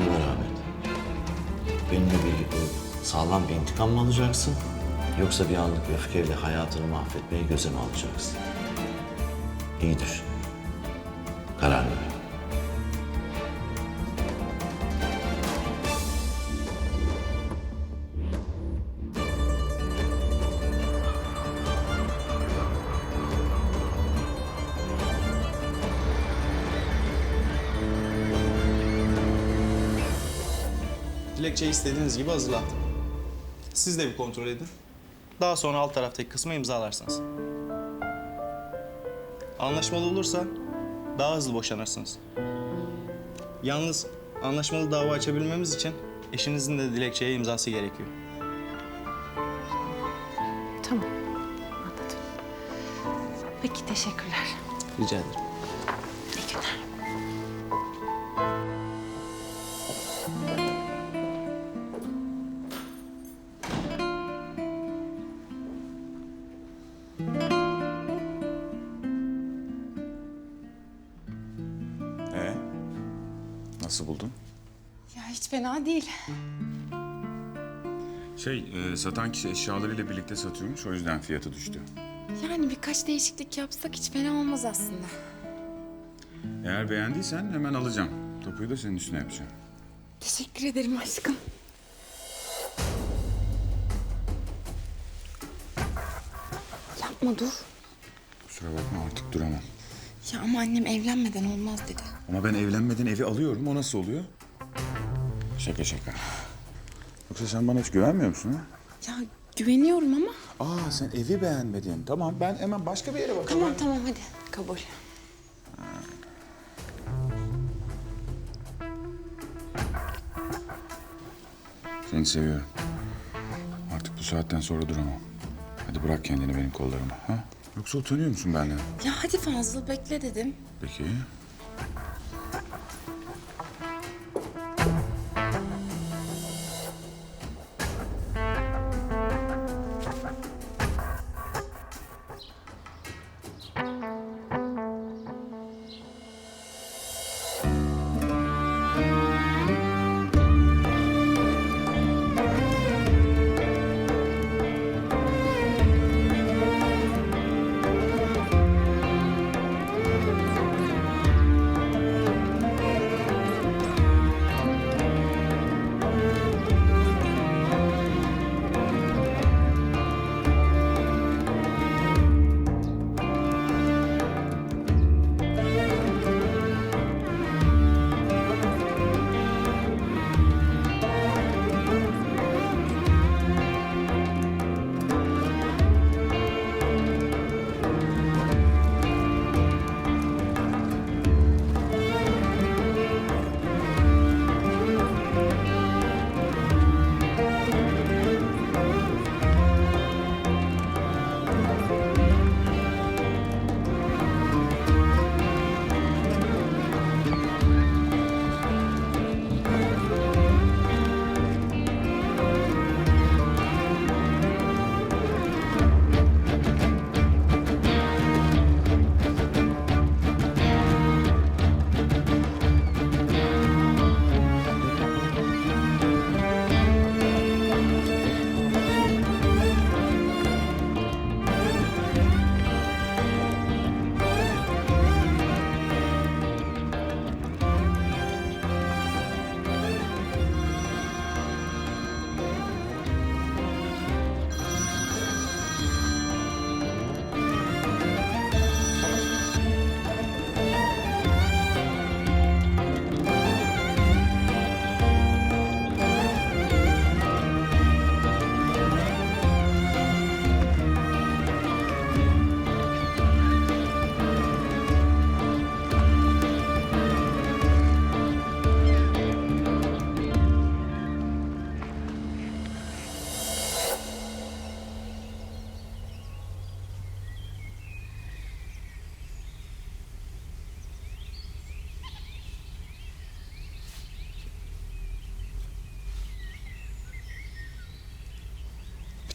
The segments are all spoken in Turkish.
Ver Ahmet. Benimle birlikte sağlam bir intikam mı alacaksın? Yoksa bir anlık öfkeyle hayatını mahvetmeyi göze mi alacaksın? İyi düşün. Kararını ver. Dilekçeyi istediğiniz gibi hazırlattım. Siz de bir kontrol edin. Daha sonra alt taraftaki kısmı imzalarsınız. Anlaşmalı olursa daha hızlı boşanırsınız. Yalnız anlaşmalı dava açabilmemiz için eşinizin de dilekçeye imzası gerekiyor. Tamam. Anladım. Peki teşekkürler. Rica ederim. Nasıl buldun? Ya hiç fena değil. Şey, e, satan kişi eşyalarıyla birlikte satıyormuş, o yüzden fiyatı düştü. Yani birkaç değişiklik yapsak hiç fena olmaz aslında. Eğer beğendiysen hemen alacağım. Topuyu da senin üstüne yapacağım. Teşekkür ederim aşkım. Yapma dur. Kusura bakma artık duramam. Ya ama annem evlenmeden olmaz dedi. Ama ben evlenmeden evi alıyorum, o nasıl oluyor? Şaka şaka. Yoksa sen bana hiç güvenmiyor musun ha? Ya güveniyorum ama. Aa sen evi beğenmedin. Tamam ben hemen başka bir yere bakalım. Tamam tamam hadi kabul. Seni seviyorum. Artık bu saatten sonra duramam. Hadi bırak kendini benim kollarıma. Ha? Yoksa utanıyor musun benden? Ya hadi fazla bekle dedim. Peki.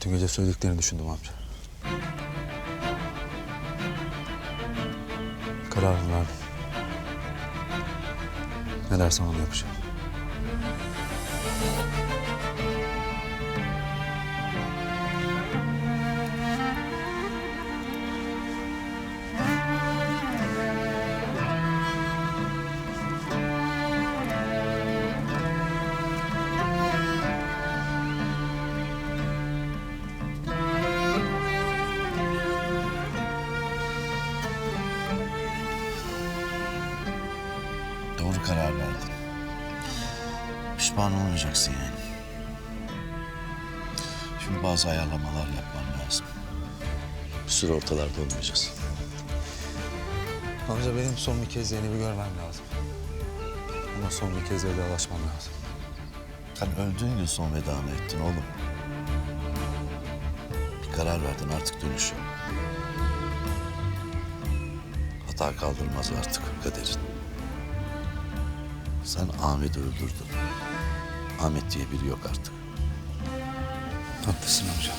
Bütün gece söylediklerini düşündüm amca. Kararımı verdim. Ne dersen onu yapacağım. Doğru karar verdin. Pişman olmayacaksın yani. Şimdi bazı ayarlamalar yapman lazım. Bir süre ortalarda olmayacağız. Amca benim son bir kez Zeynep'i görmem lazım. Ona son bir kez vedalaşmam lazım. Sen öldüğün gün son vedanı ettin oğlum. Bir karar verdin artık dönüş yok. Hata kaldırmaz artık kaderin. Sen Ahmet'i öldürdün. Ahmet diye biri yok artık. Haklısın amca.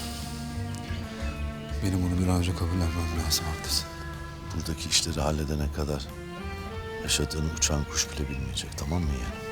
Benim bunu bir an önce kabullenmem lazım, haklısın. Buradaki işleri halledene kadar yaşadığını uçan kuş bile bilmeyecek tamam mı yani?